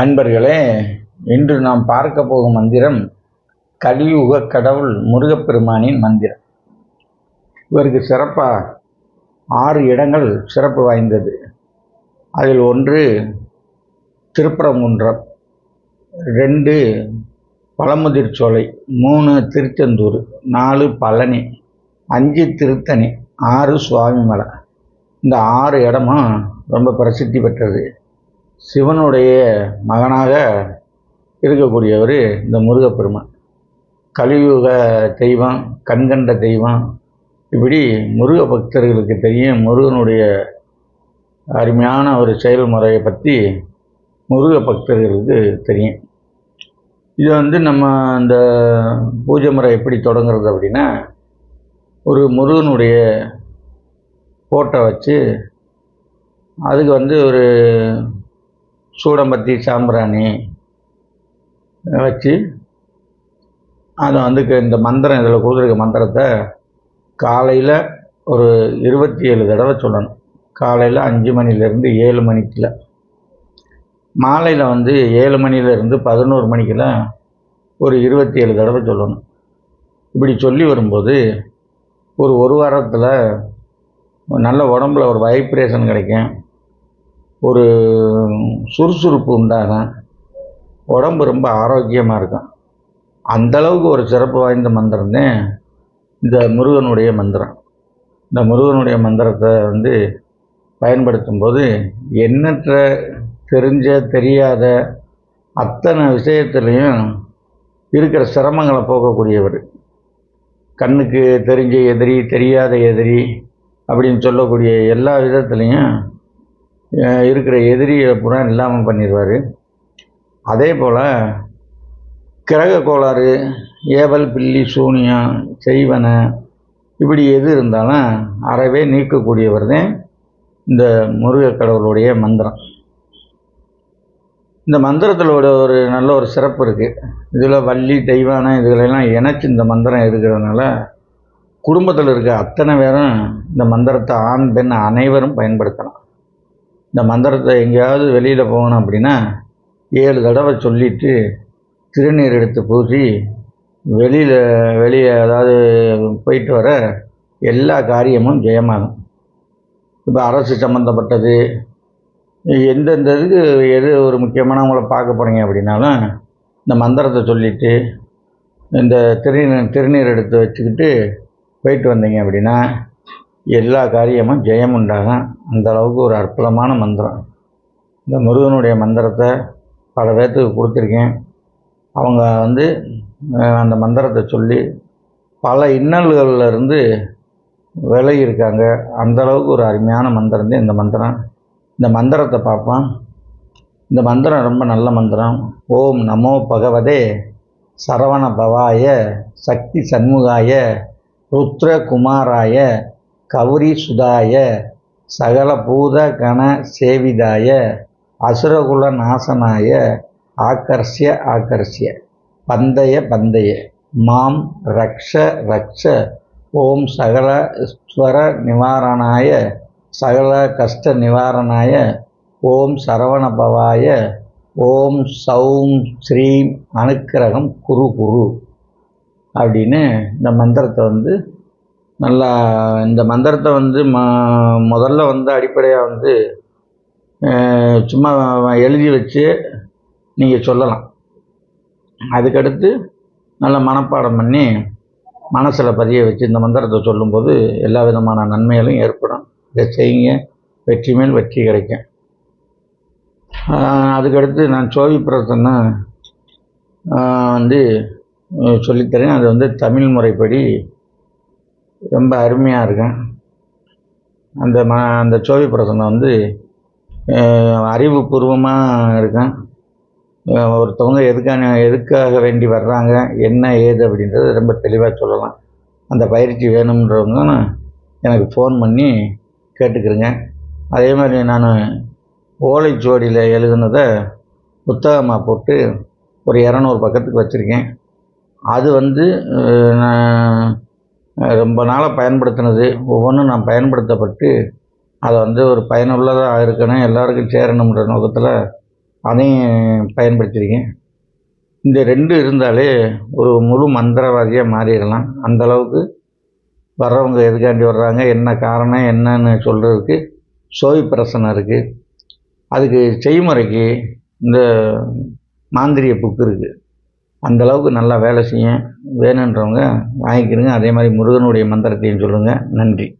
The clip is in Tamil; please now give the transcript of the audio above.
அன்பர்களே இன்று நாம் பார்க்க போகும் மந்திரம் கலியுக கடவுள் முருகப்பெருமானின் மந்திரம். இவருக்கு சிறப்பாக ஆறு இடங்கள் சிறப்பு வாய்ந்தது. அதில் ஒன்று திருப்பரங்குன்றம் ரெண்டு பழமுதிர்ச்சோலை மூணு திருச்செந்தூர் நாலு பழனி அஞ்சு திருத்தணி ஆறு சுவாமிமலை. இந்த ஆறு இடமும் ரொம்ப பிரசித்தி பெற்றது. சிவனுடைய மகனாக இருக்கக்கூடியவர் இந்த முருகப்பெருமான். கலியுக தெய்வம் கண்கண்ட தெய்வம். இப்படி முருக பக்தர்களுக்கு தெரியும் முருகனுடைய அருமையான ஒரு செயல்முறையை பற்றி முருக பக்தர்களுக்கு தெரியும். இது வந்து நம்ம அந்த பூஜை முறை எப்படி தொடங்குறது அப்படின்னா ஒரு முருகனுடைய ஃபோட்டோ வச்சு அதுக்கு வந்து ஒரு சூடம்பத்தி சாம்பிராணி வச்சு அதை வந்து க- இந்த மந்திரம் இதில் கொடுத்துருக்க மந்திரத்தை காலையில் ஒரு இருபத்தி ஏழு தடவை சொல்லணும். காலையில் அஞ்சு மணிலேருந்து ஏழு மணிக்குள்ள. மாலையில் வந்து ஏழு மணிலேருந்து பதினோரு மணிக்கெல்லாம் ஒரு இருபத்தி ஏழு தடவை சொல்லணும். இப்படி சொல்லி வரும்போது ஒரு ஒரு வாரத்தில் நல்ல உடம்புல ஒரு வைப்ரேஷன் கிடைக்கும். ஒரு சுறுசுறுப்பு உண்டாகும். உடம்பு ரொம்ப ஆரோக்கியமாக இருக்கும். அந்த அளவுக்கு ஒரு சிறப்பு வாய்ந்த மந்திரம் தான் இந்த முருகனுடைய மந்திரம். இந்த முருகனுடைய மந்திரத்தை வந்து பயன்படுத்தும் போது எண்ணற்ற தெரிஞ்ச தெரியாத அத்தனை விஷயத்துலேயும் இருக்கிற சிரமங்களை போக்கக்கூடியவர். கண்ணுக்கு தெரிஞ்ச எதிரி தெரியாத எதிரி அப்படின்னு சொல்லக்கூடிய எல்லா விதத்துலேயும் இருக்கிற எதிரியை பூரா இல்லாமல் பண்ணிடுவார் அதே போல் கிரக கோளாறு ஏவல் பில்லி சூனியம் செய்வன இப்படி எது இருந்தாலும் அறவே நீக்கக்கூடியவர் தான் இந்த முருகக் கடவுளுடைய மந்திரம். இந்த மந்திரத்தில் ஒரு நல்ல ஒரு சிறப்பு இருக்குது இதில் வள்ளி தெய்வானம் இதுகளெல்லாம் இணைச்சி இந்த மந்திரம் இருக்கிறதுனால குடும்பத்தில் இருக்க அத்தனை பேரும் இந்த மந்திரத்தை ஆண் பெண் அனைவரும் பயன்படுத்தலாம். இந்த மந்திரத்தை எங்கேயாவது வெளியில் போகணும் அப்படின்னா ஏழு தடவை சொல்லிட்டு திருநீர் எடுத்து பூசி வெளியில் வெளியே அதாவது போயிட்டு வர எல்லா காரியமும் ஜெயமாகும். இப்போ அரசு சம்மந்தப்பட்டது எந்தெந்த இதுக்கு எது ஒரு முக்கியமானவங்கள பார்க்க போகிறீங்க அப்படின்னாலும் இந்த மந்திரத்தை சொல்லிட்டு இந்த திருநீர் திருநீர் எடுத்து வச்சுக்கிட்டு போயிட்டு வந்தீங்க அப்படின்னா எல்லா காரியமும் ஜெயம் உண்டாகும் அந்த அளவுக்கு ஒரு அற்புதமான மந்திரம். இந்த முருகனுடைய மந்திரத்தை பல பேர்த்துக்கு கொடுத்துருக்கேன். அவங்க வந்து அந்த மந்திரத்தை சொல்லி பல இன்னல்கள்ல இருந்து விலகி இருக்காங்க அந்த அளவுக்கு ஒரு அருமையான மந்திரம் தான் இந்த மந்திரம். இந்த மந்திரத்தை பார்ப்போம். இந்த மந்திரம் ரொம்ப நல்ல மந்திரம். ஓம் நமோ பகவதே சரவண பவாய சக்தி சண்முகாய ருத்ரகுமாராய கௌரி சுதாய சகல பூத கண சேவிதாய அசுரகுல நாசனாய ஆக்கர்ஷிய ஆக்கர்ஷிய. பந்தய பந்தய. மாம் ரக்ஷ ரக்ஷ. ஓம் சகல ஸ்வர நிவாரணாய சகல கஷ்ட நிவாரணாய. ஓம் சரவணபவாய. ஓம் சௌம் ஸ்ரீம் அனுக்கிரகம் குரு குரு. அப்படின்னு இந்த மந்திரத்தை வந்து நல்லா இந்த மந்திரத்தை வந்து ம முதல்ல வந்து அடிப்படையாக வந்து சும்மா எழுதி வச்சு நீங்கள் சொல்லலாம். அதுக்கடுத்து நல்லா மனப்பாடம் பண்ணி மனசில் பதிய வச்சு இந்த மந்திரத்தை சொல்லும்போது எல்லா விதமான நன்மைகளும் ஏற்படும். இதை செய்யுங்க. வெற்றி மேல் வெற்றி கிடைக்கும். அதுக்கடுத்து நான் சோவி பிரசன்னா வந்து சொல்லித்தரேன். அது வந்து தமிழ் முறைப்படி ரொம்ப அருமையாக இருக்கும் அந்த ம அந்த சோவி பிரசனம் வந்து அறிவுபூர்வமாக இருக்கும் ஒருத்தவங்க எதுக்கான எதுக்காக வேண்டி வர்றாங்க என்ன ஏது அப்படின்றது ரொம்ப தெளிவாக சொல்லலாம். அந்த பயிற்சி வேணுன்றவங்க எனக்கு ஃபோன் பண்ணி கேட்டுக்கிறேங்க. அதே மாதிரி நான் ஓலைச்சுவடியில் எழுதுனதை புத்தகமாக போட்டு ஒரு இரநூறு பக்கத்துக்கு வச்சுருக்கேன். அது வந்து நான் ரொம்ப நாளாக பயன்படுத்தினது. ஒவ்வொன்றும் நான் பயன்படுத்தப்பட்டு அதை வந்து ஒரு பயனுள்ளதாக இருக்கணும் எல்லாருக்கும் சேரணுன்ற நோக்கத்தில் அதையும் பயன்படுத்தியிருக்கேன் இந்த ரெண்டு இருந்தாலே ஒரு முழு மந்திரவாதியாக மாறிடலாம். அந்தளவுக்கு வர்றவங்க எதுக்காண்டி வர்றாங்க என்ன காரணம் என்னன்னு சொல்கிறதுக்கு சோவி பிரசனை இருக்குது அதுக்கு செய்முறைக்கு இந்த மாந்திரிய புக்கு இருக்குது அந்த அளவுக்கு நல்லா வேலை செய்யும் வேணுன்றவங்க வாங்கிக்கிடுங்க. அதே மாதிரி முருகனுடைய மந்திரத்தையும் சொல்லுங்கள் நன்றி.